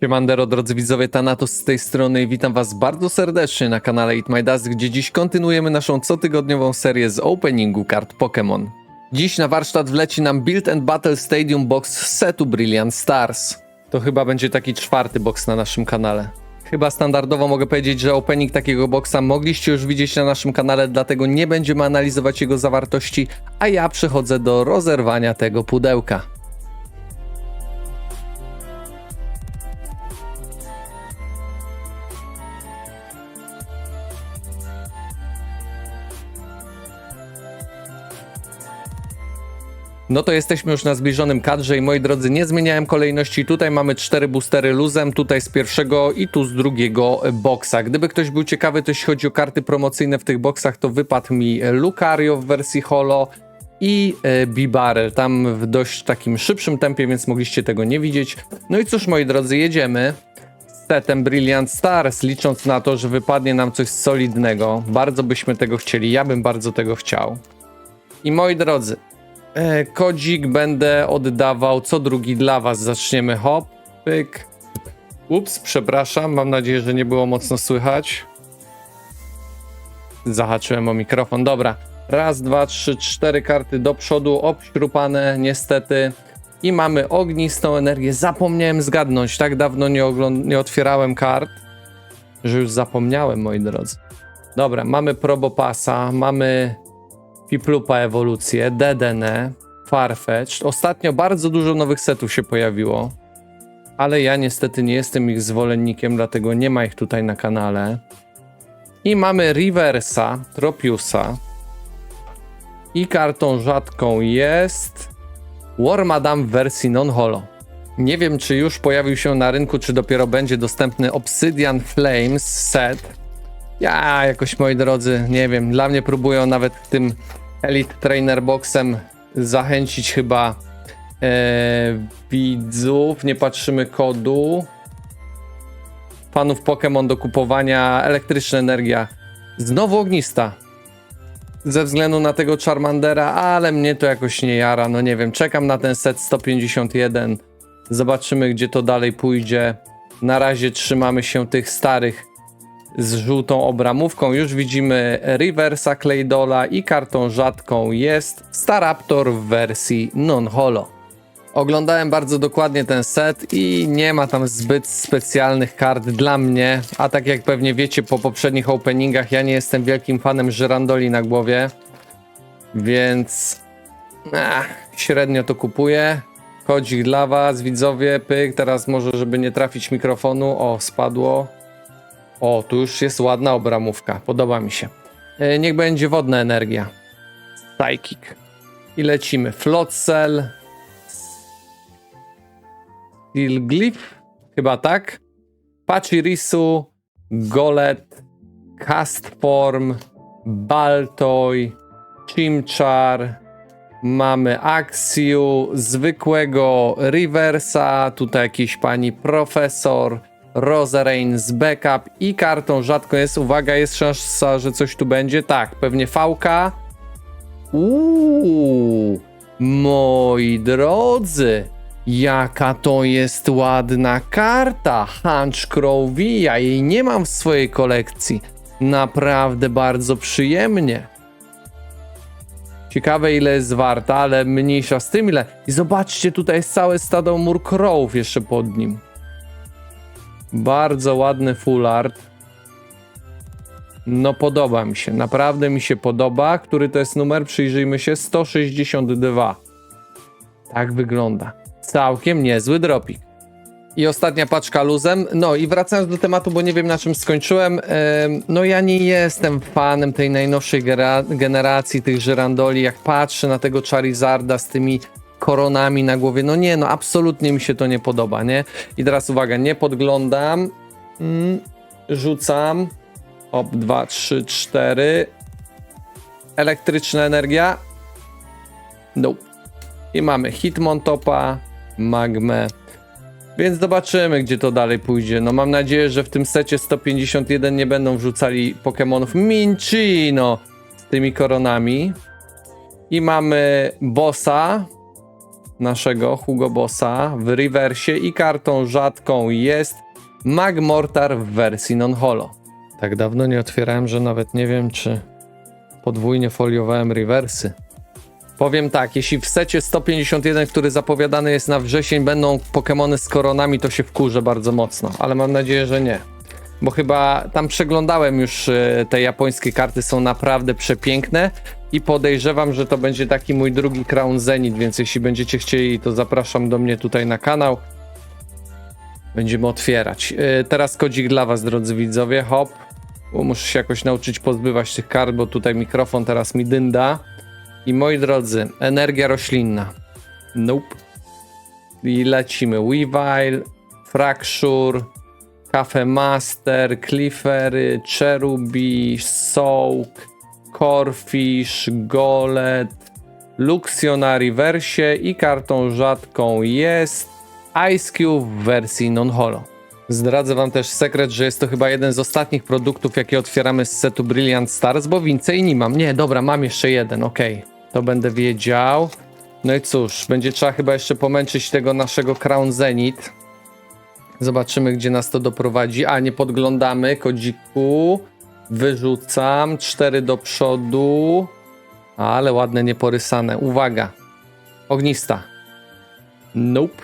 Siemandero, drodzy widzowie, Thanatos z tej strony i witam was bardzo serdecznie na kanale Eat My Dust, gdzie dziś kontynuujemy naszą cotygodniową serię z openingu kart Pokémon. Dziś na warsztat wleci nam Build and Battle Stadium Box z setu Brilliant Stars. To chyba będzie taki czwarty box na naszym kanale. Chyba standardowo mogę powiedzieć, że opening takiego boxa mogliście już widzieć na naszym kanale, dlatego nie będziemy analizować jego zawartości, a ja przechodzę do rozerwania tego pudełka. No to jesteśmy już na zbliżonym kadrze i moi drodzy, nie zmieniałem kolejności. Tutaj mamy cztery boostery luzem, tutaj z pierwszego i tu z drugiego boxa. Gdyby ktoś był ciekawy, to jeśli chodzi o karty promocyjne w tych boxach, to wypadł mi Lucario w wersji holo i e, Bibarel, tam w dość takim szybszym tempie, więc mogliście tego nie widzieć. No i cóż, moi drodzy, jedziemy z setem Brilliant Stars, licząc na to, że wypadnie nam coś solidnego. Bardzo byśmy tego chcieli, ja bym bardzo tego chciał. I moi drodzy, E, kodzik będę oddawał co drugi dla was. Zaczniemy hop, pyk. Ups, przepraszam, mam nadzieję, że nie było mocno słychać. Zahaczyłem o mikrofon, dobra. Raz, dwa, trzy, cztery karty do przodu, obśrupane niestety. I mamy ognistą energię. Zapomniałem zgadnąć, tak dawno nie, nie otwierałem kart, że już zapomniałem, moi drodzy. Dobra, mamy Probopasa, mamy Piplupa ewolucję, Dedenne, Farfetch. Ostatnio bardzo dużo nowych setów się pojawiło, ale ja niestety nie jestem ich zwolennikiem, dlatego nie ma ich tutaj na kanale. I mamy Reversa, Tropiusa. I kartą rzadką jest War Madame w wersji non-holo. Nie wiem, czy już pojawił się na rynku, czy dopiero będzie dostępny Obsidian Flames set. Ja jakoś, moi drodzy, nie wiem, dla mnie próbują nawet tym Elite Trainer Boxem zachęcić chyba e, widzów. Nie patrzymy kodu. Panów Pokémon do kupowania elektryczna energia. Znowu ognista. Ze względu na tego Charmandera, ale mnie to jakoś nie jara. No nie wiem, czekam na ten set 151. Zobaczymy, gdzie to dalej pójdzie. Na razie trzymamy się tych starych z żółtą obramówką. Już widzimy Reversa Claydola i kartą rzadką jest Staraptor w wersji non-holo. Oglądałem bardzo dokładnie ten set i nie ma tam zbyt specjalnych kart dla mnie, a tak jak pewnie wiecie po poprzednich openingach, ja nie jestem wielkim fanem żyrandoli na głowie, więc ach, średnio to kupuję. Kodzik dla was, widzowie, pyk, teraz może żeby nie trafić mikrofonu, o spadło. O, tu już jest ładna obramówka. Podoba mi się. E, niech będzie wodna energia. Psychic. I lecimy. Flotsel. Steelglyph. Chyba tak. Pachirisu. Golet. Castform. Baltoy. Chimchar. Mamy Axiu, zwykłego Reversa, tutaj jakiś pani profesor, Rosarain z backup i kartą rzadko jest, uwaga, jest szansa, że coś tu będzie, tak, pewnie Fałka. Uuu, moi drodzy, jaka to jest ładna karta, Hunchcrow V, ja jej nie mam w swojej kolekcji, naprawdę bardzo przyjemnie. Ciekawe ile jest warta, ale mniejsza z tym ile. I zobaczcie, tutaj jest całe stado murkrowów jeszcze pod nim. Bardzo ładny full art. No podoba mi się, naprawdę mi się podoba. Który to jest numer? Przyjrzyjmy się. 162. Tak wygląda. Całkiem niezły dropik. I ostatnia paczka luzem. No i wracając do tematu, bo nie wiem na czym skończyłem. em, No ja nie jestem fanem tej najnowszej generacji tych żyrandoli. Jak patrzę na tego Charizarda z tymi koronami na głowie, no nie, no absolutnie mi się to nie podoba, nie? I teraz uwaga, nie podglądam. Mm, rzucam. Op, 2, 3, 4. Elektryczna energia. No. I mamy Hitmontopa, Magmę. Więc zobaczymy, gdzie to dalej pójdzie. No mam nadzieję, że w tym secie 151 nie będą wrzucali Pokémonów Minchino z tymi koronami. I mamy bossa. Naszego Hugo Bossa w rewersie i kartą rzadką jest Magmortar w wersji non-holo. Tak dawno nie otwierałem, że nawet nie wiem, czy podwójnie foliowałem rewersy. Powiem tak, jeśli w secie 151, który zapowiadany jest na wrzesień, będą Pokémony z koronami, to się wkurzę bardzo mocno, ale mam nadzieję, że nie. Bo chyba tam przeglądałem już e, te japońskie karty, są naprawdę przepiękne i podejrzewam, że to będzie taki mój drugi Crown Zenith, więc jeśli będziecie chcieli, to zapraszam do mnie tutaj na kanał. Będziemy otwierać. E, Teraz kodzik dla was, drodzy widzowie, hop. Muszę się jakoś nauczyć pozbywać tych kart, bo tutaj mikrofon teraz mi dynda. I moi drodzy, energia roślinna. Nope. I lecimy. Weavile, Fracture, Cafe Master, Cliffery, Cherubi, Soak, Corfish, Golet, Luxio na rewersie i kartą rzadką jest Ice Cube w wersji non-holo. Zdradzę wam też sekret, że jest to chyba jeden z ostatnich produktów, jakie otwieramy z setu Brilliant Stars, bo więcej nie mam. Nie, dobra, mam jeszcze jeden, okej. To będę wiedział. No i cóż, będzie trzeba chyba jeszcze pomęczyć tego naszego Crown Zenith. Zobaczymy, gdzie nas to doprowadzi. A, nie podglądamy. Kodziku. Wyrzucam. Cztery do przodu. Ale ładne, nieporysane. Uwaga. Ognista. Nope.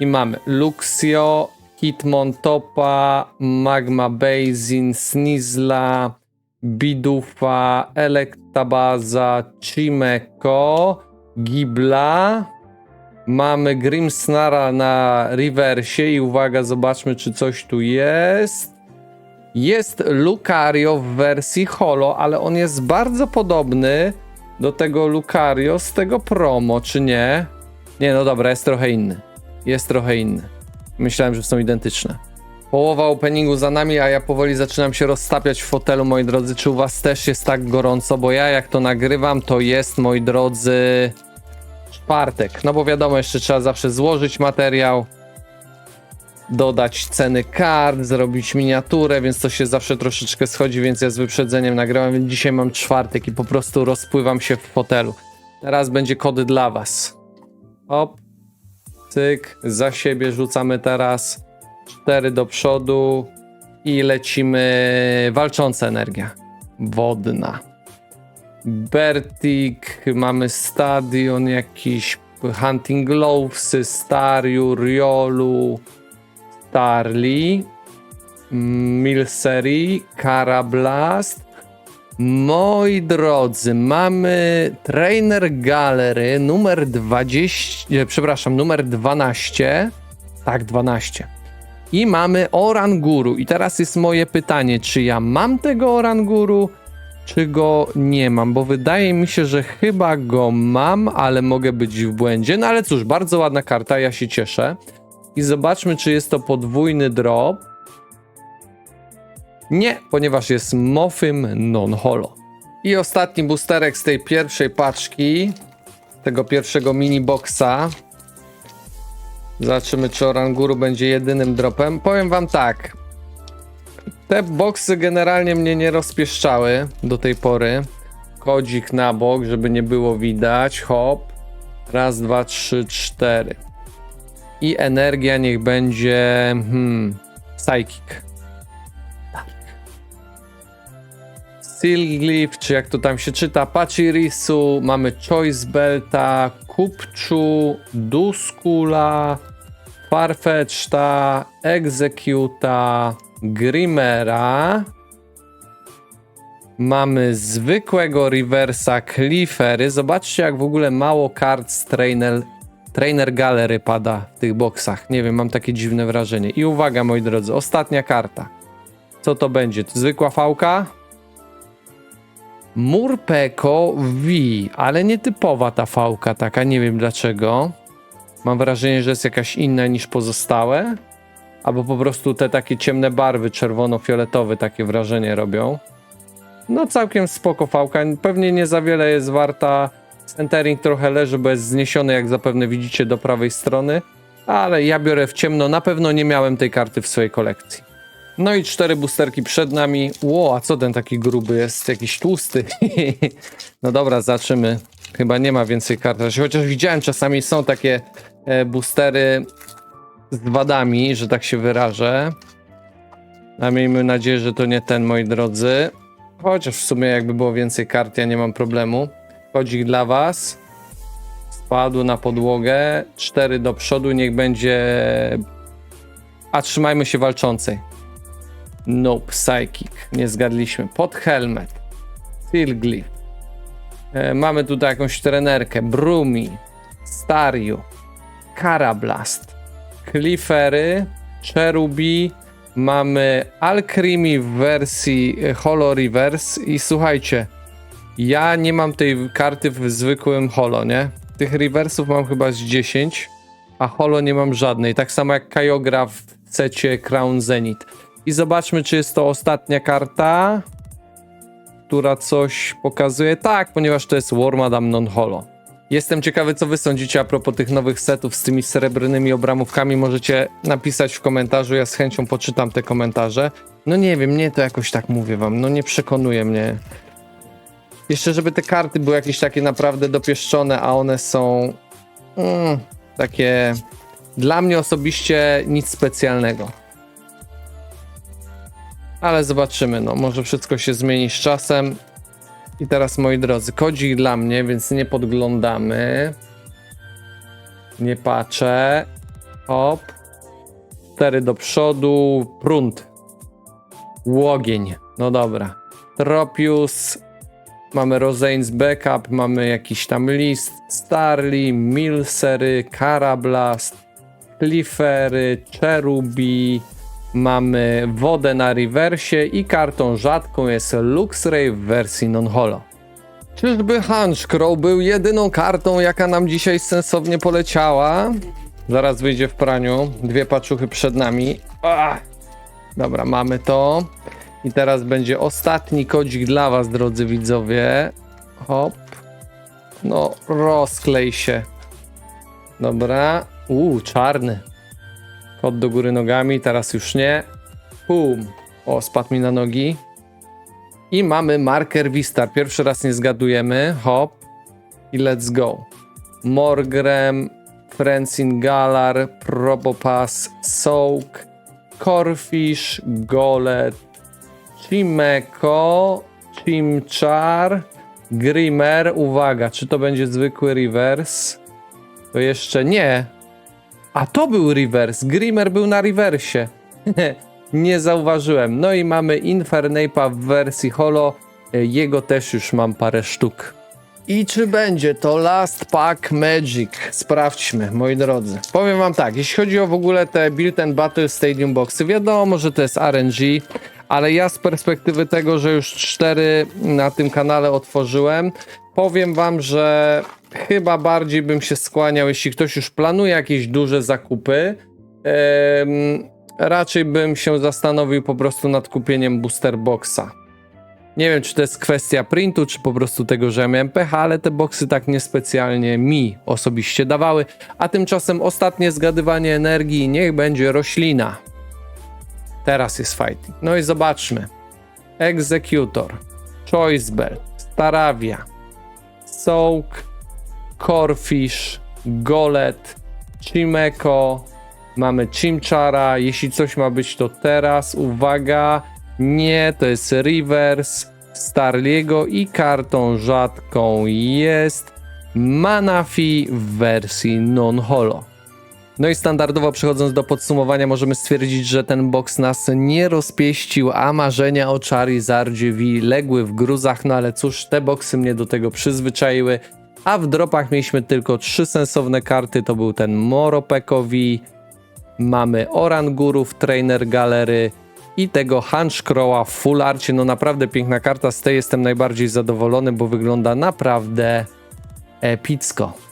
I mamy Luxio, Hitmontopa, Magma Basin, Snizla, Bidufa, Elektabaza, Chimeko, Gibla. Mamy Grimsnara na rewersie i uwaga, zobaczmy czy coś tu jest. Jest Lucario w wersji holo, ale on jest bardzo podobny do tego Lucario z tego promo, czy nie? Nie, no dobra, jest trochę inny. Jest trochę inny. Myślałem, że są identyczne. Połowa openingu za nami, a ja powoli zaczynam się roztapiać w fotelu, moi drodzy. Czy u was też jest tak gorąco? Bo ja jak to nagrywam, to jest, moi drodzy, czwartek. No bo wiadomo, jeszcze trzeba zawsze złożyć materiał, dodać ceny kart, zrobić miniaturę, więc to się zawsze troszeczkę schodzi, więc ja z wyprzedzeniem nagrałem, więc dzisiaj mam czwartek i po prostu rozpływam się w fotelu. Teraz będzie kody dla was. Hop, cyk, za siebie rzucamy teraz. Cztery do przodu i lecimy walcząca energia. Wodna. Bertik, mamy Stadion, jakiś Hunting Glovesy, Stariu, Riolu, Starly, Milseri, Carablast. Moi drodzy, mamy Trainer Gallery numer 20, nie, przepraszam, numer 12. Tak, 12. I mamy Oranguru. I teraz jest moje pytanie, czy ja mam tego Oranguru, czy go nie mam? Bo wydaje mi się, że chyba go mam, ale mogę być w błędzie. No ale cóż, bardzo ładna karta, ja się cieszę. I zobaczmy, czy jest to podwójny drop. Nie, ponieważ jest Mofym non-holo. I ostatni boosterek z tej pierwszej paczki, tego pierwszego mini boxa. Zobaczymy, czy Oranguru będzie jedynym dropem. Powiem wam tak. Te boxy generalnie mnie nie rozpieszczały do tej pory. Kodzik na bok, żeby nie było widać. Hop. Raz, dwa, trzy, cztery. I energia niech będzie. Hmm. Psychic. Silglyph, czy jak to tam się czyta, Pachirisu, mamy Choice Belta, Kupczu, Duskula, Farfetchta, Executa, Grimera. Mamy zwykłego reversa Cliffery. Zobaczcie, jak w ogóle mało kart z trainer, trainer Gallery pada w tych boksach. Nie wiem, mam takie dziwne wrażenie. I uwaga, moi drodzy, ostatnia karta. Co to będzie? To zwykła fałka? Murpeko V, ale nietypowa ta fałka taka, nie wiem dlaczego. Mam wrażenie, że jest jakaś inna niż pozostałe. Albo po prostu te takie ciemne barwy, czerwono-fioletowe, takie wrażenie robią. No całkiem spoko fałka. Pewnie nie za wiele jest warta. Centering trochę leży, bo jest zniesiony, jak zapewne widzicie, do prawej strony. Ale ja biorę w ciemno. Na pewno nie miałem tej karty w swojej kolekcji. No i cztery boosterki przed nami. Ło, a co ten taki gruby jest? Jakiś tłusty. no dobra, zaczymy. Chyba nie ma więcej kart. Chociaż widziałem, czasami są takie e, boostery z wadami, że tak się wyrażę. A miejmy nadzieję, że to nie ten, moi drodzy. Chociaż w sumie jakby było więcej kart, ja nie mam problemu. Kodzik dla was. Spadł na podłogę. Cztery do przodu, niech będzie... A trzymajmy się walczącej. Nope, Psychic. Nie zgadliśmy. Pod helmet. Tilglyph. E, mamy tutaj jakąś trenerkę. Brumi. Stariu. Karablast. Cliffery. Cherubi. Mamy Alcremi w wersji e, Holo Reverse i słuchajcie, ja nie mam tej karty w zwykłym Holo, nie? Tych reversów mam chyba z 10, a Holo nie mam żadnej. Tak samo jak Kyogre w secie Crown Zenith. I zobaczmy, czy jest to ostatnia karta, która coś pokazuje. Tak, ponieważ to jest Wormadam non-holo. Jestem ciekawy, co wy sądzicie a propos tych nowych setów z tymi srebrnymi obramówkami. Możecie napisać w komentarzu, ja z chęcią poczytam te komentarze. No nie wiem, mnie to jakoś tak mówię wam, no nie przekonuje mnie. Jeszcze, żeby te karty były jakieś takie naprawdę dopieszczone, a one są mm, takie dla mnie osobiście nic specjalnego. Ale zobaczymy, no może wszystko się zmieni z czasem. I teraz moi drodzy, kodzik dla mnie, więc nie podglądamy. Nie patrzę. Hop. Cztery do przodu. Prunt. Łogień. No dobra. Tropius. Mamy Roseins Backup, mamy jakiś tam list. Starly, Milsery, Karablast, Cliffery, Cherubi. Mamy wodę na rewersie i kartą rzadką jest Luxray w wersji non-holo. Czyżby Hunchcrow był jedyną kartą, jaka nam dzisiaj sensownie poleciała? Zaraz wyjdzie w praniu. Dwie paczuchy przed nami. Ach. Dobra, mamy to. I teraz będzie ostatni kodzik dla was, drodzy widzowie. Hop. No, rozklej się. Dobra. Uuu, czarny. Kod do góry nogami, teraz już nie. Pum. O, spadł mi na nogi. I mamy marker Vistar. Pierwszy raz nie zgadujemy. Hop. I let's go. Morgrem, Francine Galar, Probopass, Soak, Corfish, Golet, Chimeko, Chimchar, Grimmer. Uwaga, czy to będzie zwykły reverse? To jeszcze nie. A to był reverse. Grimmer był na reversie. nie zauważyłem. No i mamy Infernape'a w wersji holo. Jego też już mam parę sztuk. I czy będzie to Last Pack Magic? Sprawdźmy, moi drodzy. Powiem wam tak, jeśli chodzi o w ogóle te Build and Battle Stadium Boxy, wiadomo, że to jest RNG, ale ja z perspektywy tego, że już cztery na tym kanale otworzyłem, powiem wam, że chyba bardziej bym się skłaniał, jeśli ktoś już planuje jakieś duże zakupy, raczej bym się zastanowił po prostu nad kupieniem booster boxa. Nie wiem, czy to jest kwestia printu, czy po prostu tego, że miałem pecha, ale te boksy tak niespecjalnie mi osobiście dawały. A tymczasem ostatnie zgadywanie energii niech będzie roślina. Teraz jest fighting. No i zobaczmy. Executor, Choice Belt, Staravia, Soak, Corfish, Golet, Chimeko, mamy Chimchara. Jeśli coś ma być, to teraz. Uwaga, nie, to jest Reverse, Starliego i kartą rzadką jest Manafi w wersji non-holo. No i standardowo przechodząc do podsumowania możemy stwierdzić, że ten box nas nie rozpieścił, a marzenia o Charizardzie legły w gruzach, no ale cóż, te boxy mnie do tego przyzwyczaiły. A w dropach mieliśmy tylko trzy sensowne karty, to był ten Moropekowi, mamy Orangurów, Trainer Galery i tego Hunchcrowa w full arcie. No naprawdę piękna karta, z tej jestem najbardziej zadowolony, bo wygląda naprawdę epicko.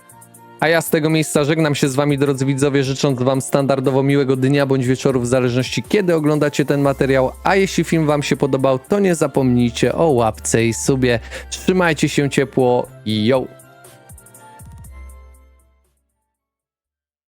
A ja z tego miejsca żegnam się z wami, drodzy widzowie, życząc wam standardowo miłego dnia bądź wieczoru, w zależności kiedy oglądacie ten materiał. A jeśli film wam się podobał, to nie zapomnijcie o łapce i subie. Trzymajcie się ciepło. Yo!